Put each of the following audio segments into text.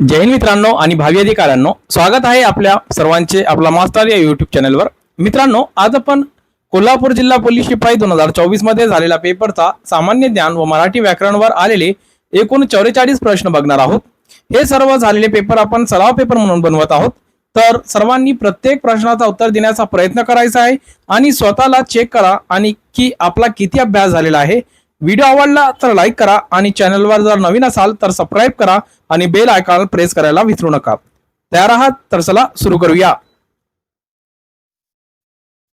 जैन मित्रांनो आणि भावी अधिकाऱ्यांनो स्वागत आहे आपल्या सर्वांचे आपला मास्टर या युट्यूब चॅनलवर मित्रांनो आज आपण कोल्हापूर जिल्हा पोलीस शिपाई दोन हजार चोवीसमध्ये झालेला पेपरचा सामान्य ज्ञान व मराठी व्याकरणवर आलेले एकूण चौवेचाळीस प्रश्न बघणार आहोत. हे सर्व झालेले पेपर आपण सराव पेपर म्हणून बनवत आहोत. तर सर्वांनी प्रत्येक प्रश्नाचा उत्तर देण्याचा प्रयत्न करायचा आहे आणि स्वतःला चेक करा आणि की आपला किती अभ्यास झालेला आहे. व्हिडिओ आवडला तर लाईक करा आणि चॅनलवर जर नवीन असाल तर सबस्क्राईब करा. आणि बेल आयकॉन प्रेस करायला विसरू नका. तयार आहात? तर चला सुरू करूया.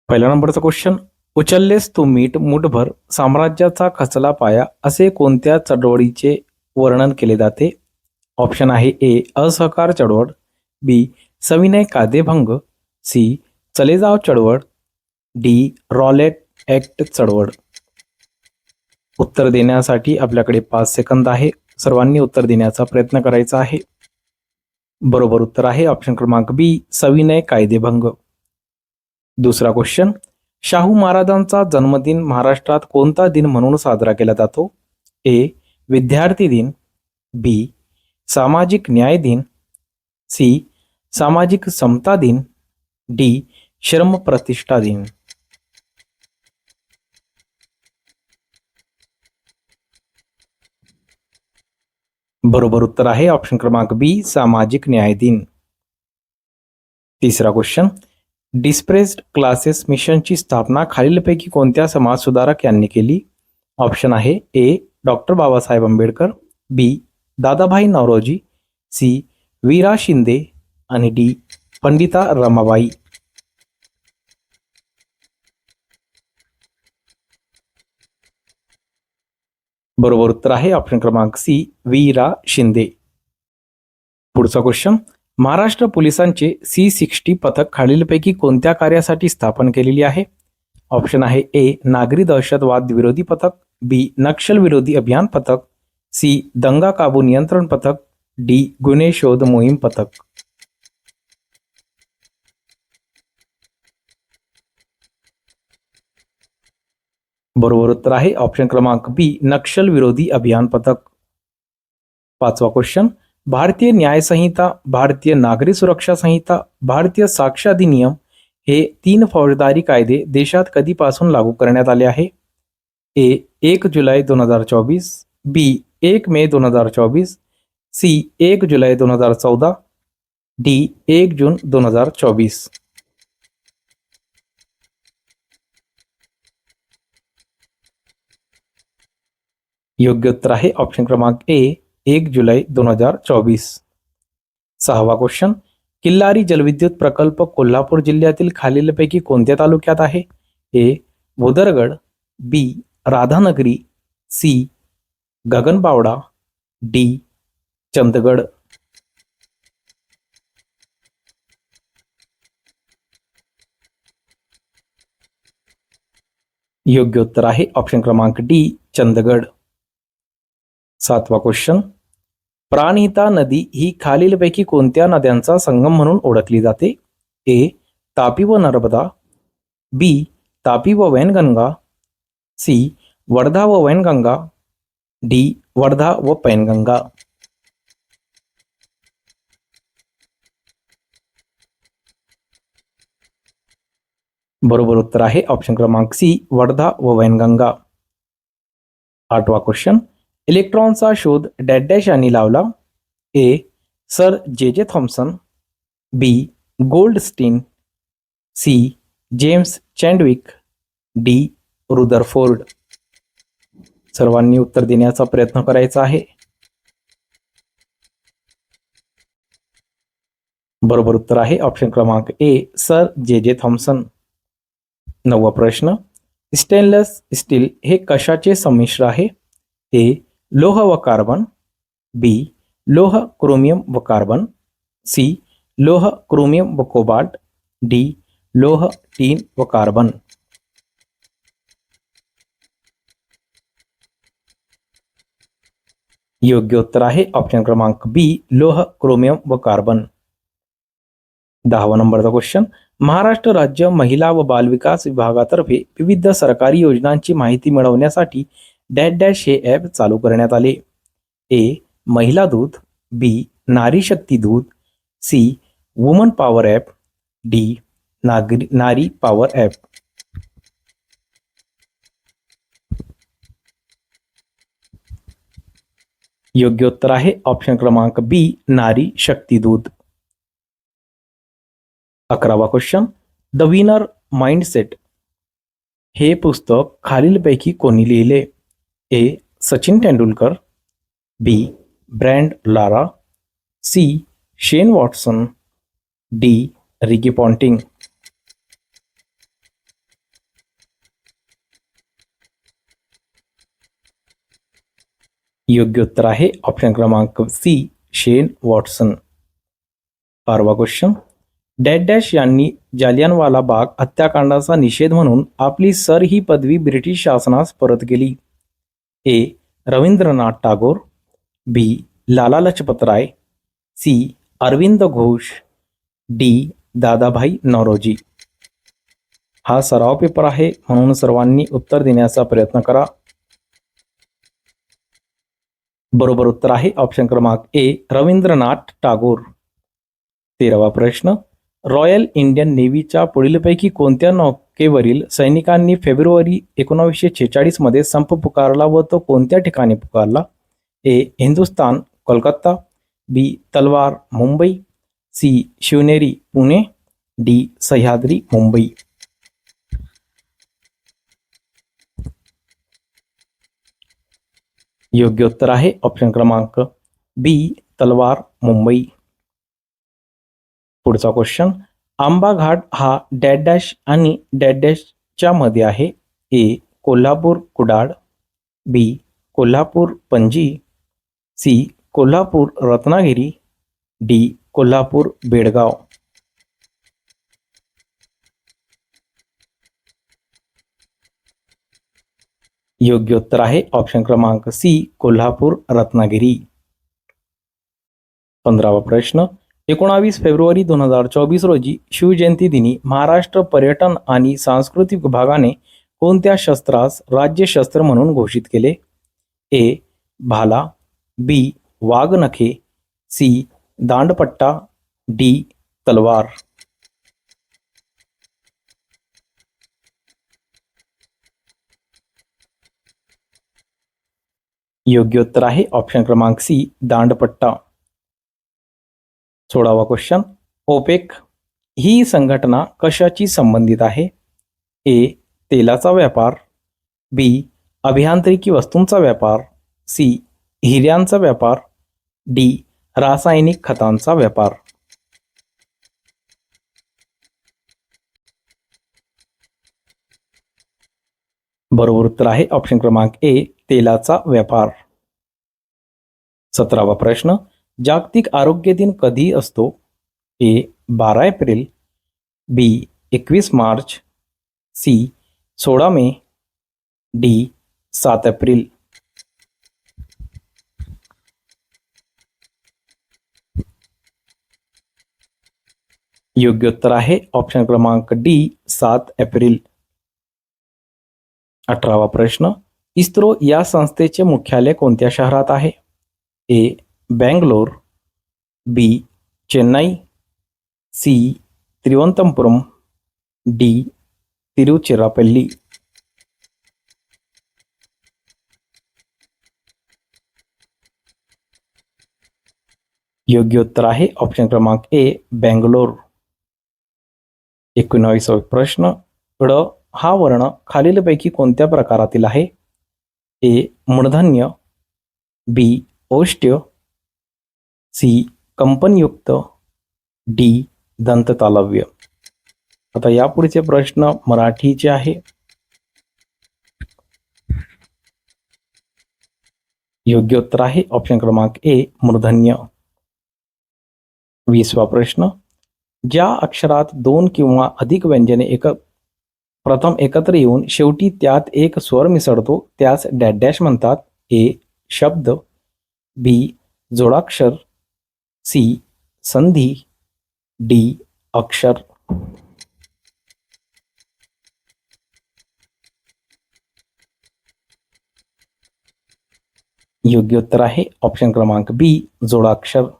पहिल्या नंबरचा क्वेश्चन उचललेस तू मीठ मुठभर साम्राज्याचा खचला पाया असे कोणत्या चळवळीचे वर्णन केले जाते? ऑप्शन आहे ए असहकार चळवळ बी सविनय कायदेभंग सी चले जाव चळवळ डी रॉलेट ऍक्ट चळवळ. उत्तर देण्यासाठी आपल्याकडे पाच सेकंद आहे सर्वांनी उत्तर देण्याचा प्रयत्न करायचा आहे. बरोबर उत्तर आहे ऑप्शन क्रमांक बी सविनय कायदेभंग. दुसरा क्वेश्चन शाहू महाराजांचा जन्मदिन महाराष्ट्रात कोणता दिन म्हणून साजरा केला जातो? ए विद्यार्थी दिन. बी सामाजिक न्याय दिन. सी सामाजिक समता दिन. डी श्रम प्रतिष्ठा दिन. बरोबर उत्तर आहे. ऑप्शन क्रमांक बी सामाजिक न्याय दिन. तिसरा क्वेश्चन डिस्प्रेस्ड क्लासेस मिशनची स्थापना खालीलपैकी कोणत्या समाजसुधारक यांनी केली? ऑप्शन आहे A doctor Babasaheb Ambedkar. B Dadabhai Naoroji. C Vira Shinde. आणि डी पंडिता रमाबाई. बरोबर उत्तर आहे. ऑप्शन क्रमांक सी वीरा शिंदे. पुढचा क्वेश्चन महाराष्ट्र पोलिसांचे सी सिक्स्टी पथक खालीलपैकी कोणत्या कार्यासाठी स्थापन केलेली आहे? ऑप्शन आहे ए नागरी दहशतवाद विरोधी पथक. बी नक्षल विरोधी अभियान पथक. सी दंगा काबू नियंत्रण पथक. डी गुन्हे शोध मोहीम पथक. बरोबर उत्तर आहे. ऑप्शन क्रमांक बी नक्षल विरोधी अभियान पथक. पाचवा क्वेश्चन भारतीय न्याय संहिता, भारतीय नागरी सुरक्षा संहिता, भारतीय साक्ष अधिनियम हे तीन फौजदारी कायदे देशात कधीपासून लागू करण्यात आले आहे? ए एक जुलै दोन हज़ार चोवीस. बी एक मे दोन हज़ार चोवीस. सी एक जुलै दोन हज़ार चौदा. डी एक जून दोन हज़ार चोवीस. योग्य उत्तर आहे. ऑप्शन क्रमांक ए एक जुलै दोन हज़ार चोवीस. सहावा क्वेश्चन किल्लारी जलविद्युत प्रकल्प कोल्हापूर जिल्ह्यातील खालीलपैकी कोणत्या तालुक्यात आहे? A Bhudargad B Radhanagari. C Gaganbawada. D Chandgad. योग्य उत्तर आहे. ऑप्शन क्रमांक डी चंदगड. सातवा क्वेश्चन प्राणहिता नदी ही खालीलपैकी कोणत्या नद्यांचा संगम म्हणून ओळखली जाते? ए. तापी व नर्मदा. बी. तापी व वैनगंगा. सी. वर्धा व वैनगंगा. डी. वर्धा व पैनगंगा. बरोबर उत्तर आहे ऑप्शन क्रमांक सी. वर्धा व वैनगंगा. आठवा क्वेश्चन इलेक्ट्रॉनचा शोध डॅश डॅश यांनी लावला. A. Sir J J Thomson B. Goldstein. C. James Chadwick. D. Rutherford. सर्वांनी उत्तर देण्याचा प्रयत्न करायचा आहे. बरोबर उत्तर आहे. ऑप्शन क्रमांक ए. सर जे जे थॉम्सन नववा प्रश्न. स्टेनलेस स्टील हे कशाचे संमिश्र आहे? ए. लोह व कार्बन बी लोह क्रोमियम व कार्बन सी लोह क्रोमियम व कोबाल्ट डी लोह टीन व कार्बन योग्य उत्तर आहे ऑप्शन क्रमांक बी लोह क्रोमियम व कार्बन दहावा नंबरचा क्वेश्चन महाराष्ट्र राज्य महिला व बालविकास विभागातर्फे विविध सरकारी योजनांची माहिती मिळवण्यासाठी डॅश डॅश हे ॲप चालू करण्यात आले. ए महिला दूत. B Nari Shakti Doot. C woman power app. D Nagari Nari power app. योग्य उत्तर आहे ऑप्शन क्रमांक बी नारी शक्तीदूत अकरावा क्वेश्चन द विनर माइंडसेट हे पुस्तक खालीलपैकी कोणी लिहिले? A Sachin Tendulkar B Brian Lara C Shane Watson D Ricky Ponting. योग्य उत्तर आहे ऑप्शन क्रमांक सी शेन वॉटसन. पारवा क्वेश्चन. डॅश डॅश यांनी जालियनवाला बाग हत्याकांडाचा निषेध म्हणून आपली सर ही पदवी ब्रिटिश शासनास परत केली. A. Rabindranath Tagore B. Lala Lajpat Rai C. Aurobindo Ghosh D. Dadabhai Naoroji. हा सराव पेपर आहे म्हणून सर्वांनी उत्तर देण्याचा प्रयत्न करा. बरोबर उत्तर आहे ऑप्शन क्रमांक ए. रवींद्रनाथ टागोर. तेरावा प्रश्न. रॉयल इंडियन नेव्हीच्या पुढीलपैकी कोणत्या नौकेवरील सैनिकांनी फेब्रुवारी एकोणावीसशे छेचाळीसमध्ये संप पुकारला व तो कोणत्या ठिकाणी पुकारला? ए. Hindustan Kolkata B. Talwar Mumbai C. Shivneri Pune D. Sahyadri Mumbai. योग्य उत्तर आहे ऑप्शन क्रमांक बी. तलवार मुंबई. पुढचा क्वेश्चन आंबा घाट हा डॅश डॅश आणि डॅश डॅशच्या मध्ये आहे. A. Kolhapur Kudal B. Kolhapur Panaji C. Kolhapur Ratnagiri D. Kolhapur Bedgaon. योग्य उत्तर आहे ऑप्शन क्रमांक सी. कोल्हापूर रत्नागिरी. पंधरावा प्रश्न. एकोणावीस फेब्रुवारी दोन हजार चोवीस रोजी शिवजयंती दिनी महाराष्ट्र पर्यटन आणि सांस्कृतिक विभागाने कोणत्या शस्त्रास राज्यशस्त्र म्हणून घोषित केले? ए. भाला बी. वाघनखे सी. दांडपट्टा डी. तलवार. योग्य उत्तर आहे ऑप्शन क्रमांक सी दांडपट्टा. सोळावा क्वेश्चन ओपेक ही संघटना कशाची संबंधित आहे? ए तेलाचा व्यापार बी अभियांत्रिकी वस्तूंचा व्यापार सी हिऱ्यांचा व्यापार डी रासायनिक खतांचा व्यापार. बरोबर उत्तर आहे. ऑप्शन क्रमांक ए तेलाचा व्यापार. सतरावा प्रश्न. जागतिक आरोग्य दिन कधी असतो? ए, बारा एप्रिल, बी, एकवीस मार्च, सी, सोळा मे, डी, सात एप्रिल. योग्य उत्तर आहे ऑप्शन क्रमांक डी, सात एप्रिल. अठरावा प्रश्न, इस्रो या संस्थेचे मुख्यालय कोणत्या शहरात आहे? A Bangalore B Chennai C Thiruvananthapuram D Tiruchirappalli. योग्य उत्तर आहे ऑप्शन क्रमांक ए बँगलोर. एकोणावीसावा प्रश्न ड हा वर्ण खालीलपैकी कोणत्या प्रकारातील आहे? ए मूर्धन्य बी ओष्ट्य सी कंपनयुक्त डी दंततालव्य. आता यापुढचे प्रश्न मराठीचे आहे. योग्य उत्तर आहे. ऑप्शन क्रमांक ए मूर्धन्य वीसवा प्रश्न. ज्या अक्षरात दोन किंवा अधिक व्यंजने एक प्रथम एकत्र येऊन शेवटी त्यात एक स्वर मिसळतो त्यास डॅश डॅश म्हणतात. ए शब्द. बी जोडाक्षर. सी, संधि, डी, अक्षर। योग्य उत्तर है ऑप्शन क्रमांक बी जोडाक्षर।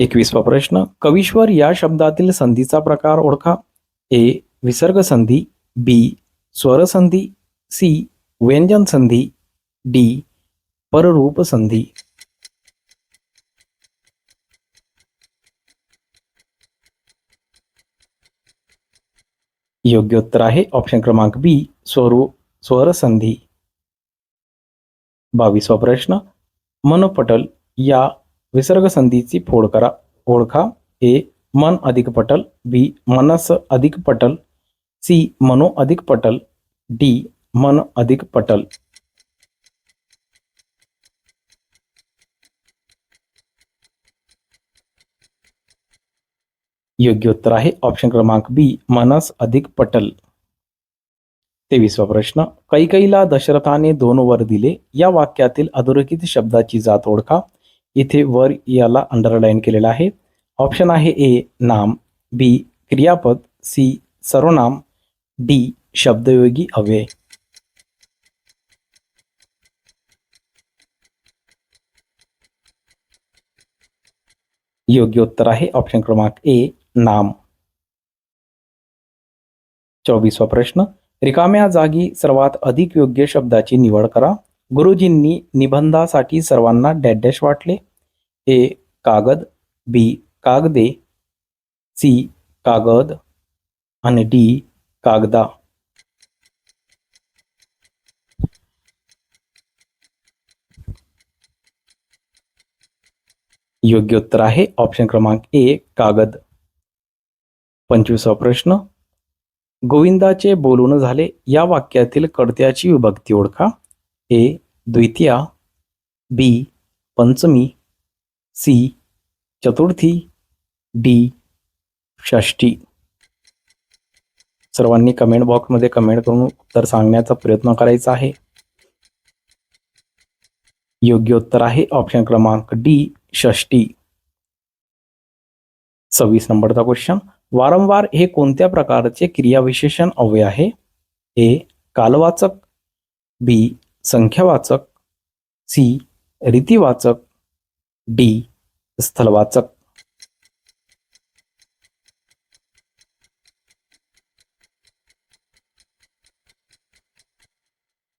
एक प्रश्न, कविश्वर या शब्दातील संधि प्रकार ओखा ए विसर्ग संधि बी स्वर संधि सी व्यंजन संधि डी पररूप संधि। योग्य उत्तर आहे ऑप्शन क्रमांक बी स्वरू स्वर संधी. बावीसवा प्रश्न, मनोपटल या विसर्ग संधीची फोड करा, ओळखा. ए, मन अधिक पटल. बी, मनस अधिक पटल. सी, मनो अधिक पटल. डी, मन अधिक पटल. योग्य उत्तर आहे. ऑप्शन क्रमांक बी मनस अधिक पटल. तेवीसवा प्रश्न, कैकईला दशरथाने दोन वर दिले. या वाक्यातील अधोरेखित शब्दाची जात ओळखा. इथे वर याला अंडरलाईन केलेला आहे. ऑप्शन आहे ए नाम. बी क्रियापद. सी सर्वनाम. डी शब्दयोगी अव्यय. योग्य उत्तर आहे. ऑप्शन क्रमांक ए नाम. चोवीसवा प्रश्न. रिकाम्या जागी सर्वात अधिक योग्य शब्दाची निवड करा. गुरुजींनी निबंधासाठी सर्वांना डॅश डॅश वाटले. ए. कागद बी. कागदे सी. कागद आणि डी. कागदा. योग्य उत्तर आहे ऑप्शन क्रमांक ए. कागद. पंचवीसा प्रश्न. गोविंदाचे बोलून झाले या वाक्यातील कडत्याची विभक्ती ओळखा. ए. द्वितीया. बी. पंचमी. सी. चतुर्थी. डी. षष्टी सर्वांनी कमेंट बॉक्समध्ये कमेंट करून उत्तर सांगण्याचा प्रयत्न करायचा आहे. योग्य उत्तर आहे ऑप्शन क्रमांक डी षष्टी सव्वीस नंबरचा क्वेश्चन वारंवार हे कोणत्या प्रकारचे क्रियाविशेषण अवय आहे? ए कालवाचक बी संख्यावाचक सी रीतिवाचक डी स्थलवाचक.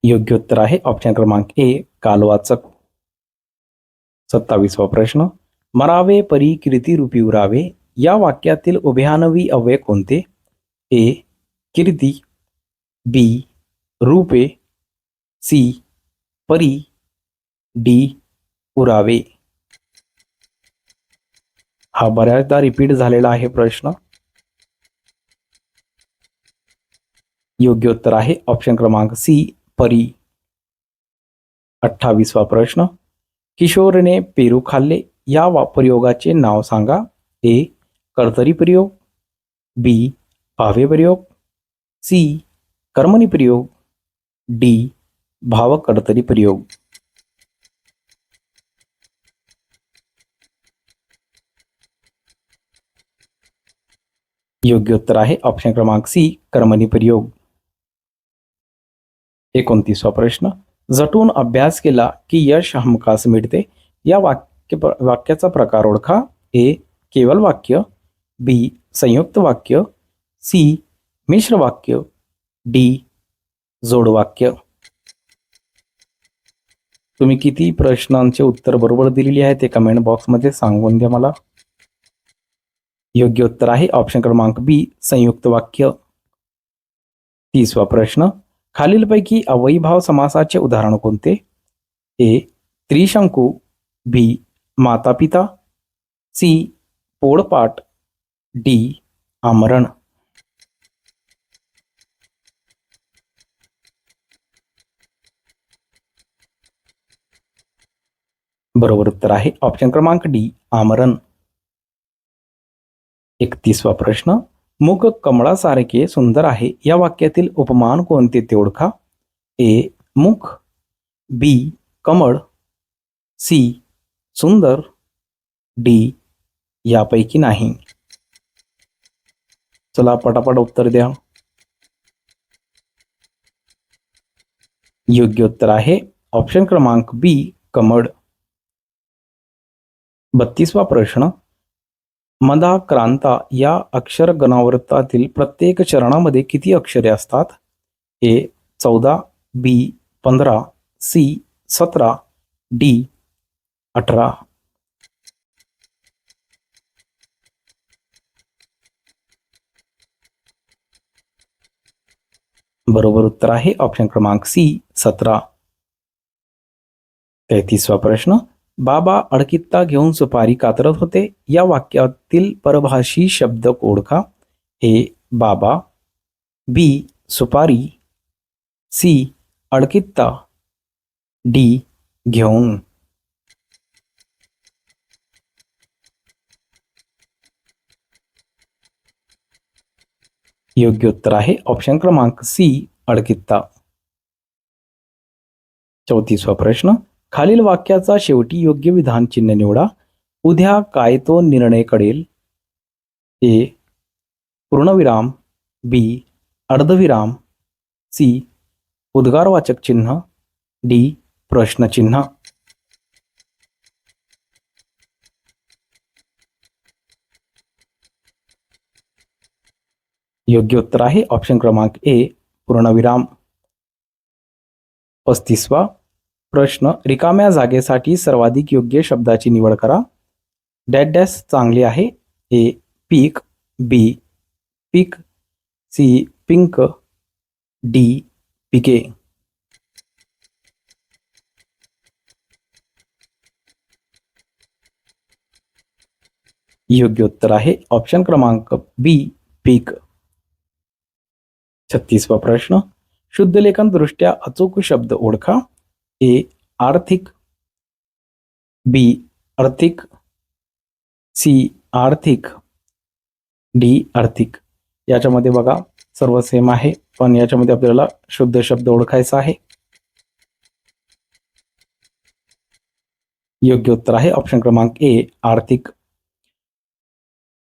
योग्य उत्तर आहे ऑप्शन क्रमांक ए कालवाचक. सत्तावीसवा प्रश्न. मरावे परी कीर्ती रूपी उरावे या वाक्यातील उभयानवी अव्यय कोणते? ए कीर्ती बी रूपे सी परी डी पुरावे. हा बऱ्याचदा रिपीट झालेला आहे प्रश्न. योग्य उत्तर आहे ऑप्शन क्रमांक सी परी. अठ्ठावीसवा प्रश्न. किशोरने पेरू खाल्ले या प्रयोगाचे नाव सांगा. ए कर्तरी प्रयोग बी भावे प्रयोग सी कर्मणी प्रयोग डी भावकर्तरी प्रयोग. योग्य उत्तर आहे ऑप्शन क्रमांक सी कर्मणी प्रयोग. एकोणतीसवा प्रश्न. जटून अभ्यास केला की यश हमखास मिळते या वाक्य वाक्याचा प्रकार ओळखा. ए केवल वाक्य. बी संयुक्त वाक्य सी मिश्र वाक्य डी जोडवाक्य तुम्ही किती प्रश्नांचे उत्तर बरोबर दिलेली आहे ते कमेंट बॉक्समध्ये सांगून द्या मला. योग्य उत्तर आहे ऑप्शन क्रमांक बी संयुक्त वाक्य. तीसवा प्रश्न खालीलपैकी अवयीभाव समासाचे उदाहरण कोणते? ए त्रिशंकू बी माता पिता सी पोळपाट डी, आमरण। बरोबर उत्तर आहे. ऑप्शन क्रमांक डी, आमरण. एकतीसवा प्रश्न. मुख कमळासारखे सुंदर आहे. या वाक्यातील उपमान कोणते ते ओळखा ए, मुख. बी, कमळ. सी, सुंदर. डी, यापैकी नाही. चला पटापट उत्तर द्या. योग्य उत्तर आहे. ऑप्शन क्रमांक बी कमड बत्तीसवा प्रश्न. मदा क्रांता या अक्षर गणावृत्तातील प्रत्येक चरणामध्ये किती अक्षरे असतात? ए चौदा बी पंधरा सी सतरा डी अठरा. बरोबर उत्तर आहे. ऑप्शन क्रमांक सी सतरा. तेहतीसवा प्रश्न. बाबा अडकित्ता घेऊन सुपारी कातरत होते. या वाक्यातील परभाषी शब्द ओळखा. ए, बाबा. बी, सुपारी. सी, अडकित्ता. डी, घेऊन. योग्य उत्तर आहे. ऑप्शन क्रमांक सी अडकित्ता. चौतीसवा प्रश्न. खालील वाक्याचा शेवटी योग्य विधान चिन्ह निवडा. उद्या काय तो निर्णय कळेल? ए पूर्णविराम बी अर्धविराम सी उद्गारवाचक चिन्ह डी प्रश्नचिन्ह. योग्य उत्तर आहे ऑप्शन क्रमांक ए, पूर्णविराम। पस्तीसवा, प्रश्न, रिकाम्या जागेसाठी सर्वाधिक योग्य शब्दाची निवड करा। डॅश डॅश चांगले आहे। ए, पीक, बी, पीक, सी, पिंक, डी, पिके। योग्य उत्तर आहे। ऑप्शन क्रमांक बी, पीक। छत्तीसवा प्रश्न. शुद्ध लेखन दृष्ट्या अचूक शब्द ओळखा. ए आर्थिक. बी आर्थिक. सी आर्थिक. डी आर्थिक. याच्यामध्ये बघा सर्व सेम आहे पण याच्यामध्ये आपल्याला शुद्ध शब्द ओळखायचा आहे. योग्य उत्तर आहे ऑप्शन क्रमांक ए आर्थिक.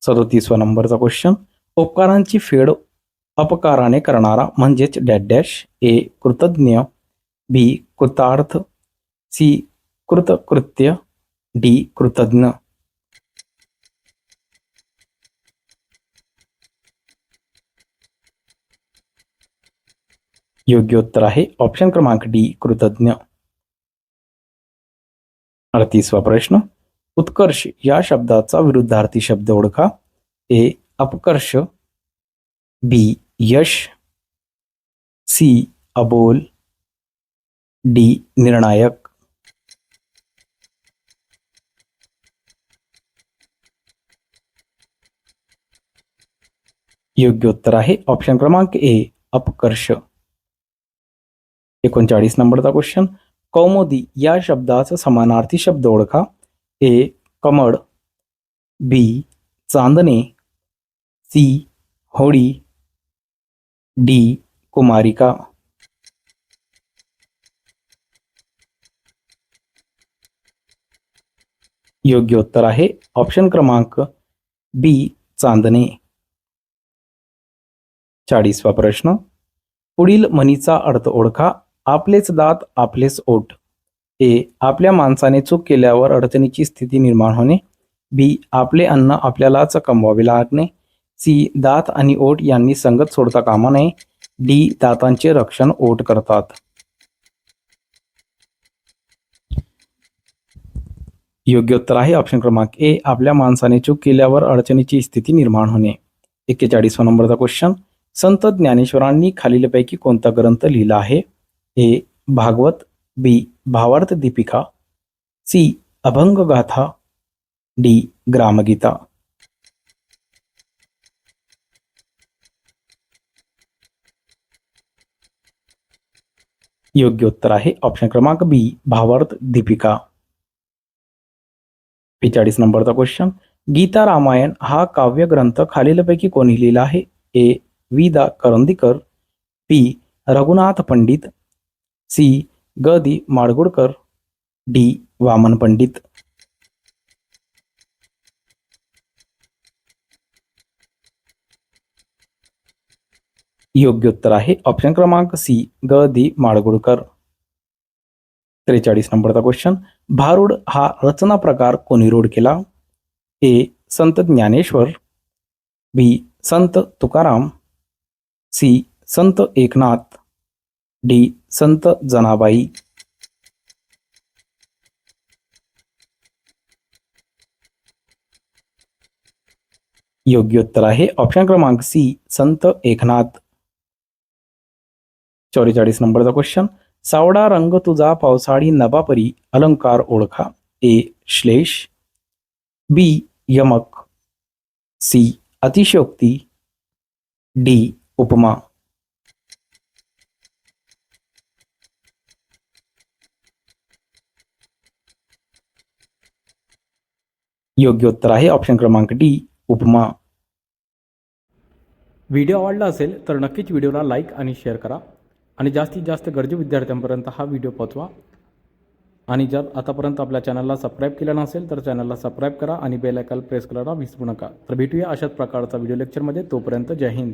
सदोतीसवा नंबरचा क्वेश्चन उपकारांची फेड अपकाराने करणारा म्हणजेच डॅश डॅश ए कृतज्ञ बी कृतार्थ सी कृतकृत्य डी कृतज्ञ. योग्य उत्तर आहे ऑप्शन क्रमांक डी कृतज्ञ. अडतीसवा प्रश्न. उत्कर्ष या शब्दाचा विरुद्धार्थी शब्द ओळखा. ए अपकर्ष बी यश, सी, अबोल, डी, निर्णायक। योग्य उत्तर आहे. ऑप्शन क्रमांक ए अपकर्ष. एकोणचाळीस नंबरचा क्वेश्चन कौमोदी या शब्दाचा समानार्थी शब्द ओळखा. ए कमळ. बी चांदणे. सी होळी डी कुमारिका. योग्य उत्तर आहे. ऑप्शन क्रमांक बी चांदणे. चाळीसवा प्रश्न. पुढील म्हणीचा अर्थ ओळखा. आपलेच दात आपलेच ओठ. ए आपल्या माणसाने चूक केल्यावर अडचणीची स्थिती निर्माण होणे. बी आपले अन्न आपल्यालाच कमवावे लागणे. सी दात आणि ओठ यांनी संगत सोडता कामा नये. डी दातांचे रक्षण ओठ करतात. योग्य उत्तर आहे ऑप्शन क्रमांक ए. आपल्या माणसाने चूक केल्यावर अडचणीची स्थिती निर्माण होणे. एक्केचाळीसवा नंबरचा क्वेश्चन संत ज्ञानेश्वरांनी खालीलपैकी कोणता ग्रंथ लिहिला आहे? ए. भागवत बी. भावार्थ दीपिका सी. अभंग गाथा डी. ग्रामगीता. योग्य उत्तर आहे. ऑप्शन क्रमांक बी भावार्थ दीपिका. बेचाळीस नंबरचा क्वेश्चन गीता रामायण हा काव्यग्रंथ खालीलपैकी कोणी लिहिला आहे? A Vi Da Karandikar. B Raghunath Pandit. C Ga Di Madgulkar. D Vaman Pandit. योग्य उत्तर आहे. ऑप्शन क्रमांक सी ग दी माडगुळकर. त्रेचाळीस नंबरचा क्वेश्चन भारूड हा रचना प्रकार कोणी रूढ केला? ए संत ज्ञानेश्वर. बी संत तुकाराम. सी संत एकनाथ. डी संत जनाबाई. योग्य उत्तर आहे. ऑप्शन क्रमांक सी संत एकनाथ. चौवेचाळीस नंबरचा क्वेश्चन सावडा रंग तुझा पावसाळी नबापरी अलंकार ओळखा. ए. श्लेष. बी. यमक. सी. अतिशयोक्ती. डी. उपमा. योग्य उत्तर आहे ऑप्शन क्रमांक डी उपमा. व्हिडिओ आवडला असेल तर नक्कीच व्हिडिओला लाईक आणि शेअर करा. आणि जास्तीत जास्त गरजू विद्यार्थ्यांपर्यंत हा व्हिडिओ पोचवा आणि जर आतापर्यंत आपल्या चॅनलला सबस्क्राईब केलं नसेल तर चॅनलला सबस्क्राईब करा आणि बेल आयकॉन प्रेस करायला विसरू नका. तर भेटूया अशाच प्रकारचा व्हिडिओ लेक्चरमध्ये. तोपर्यंत जय हिंद.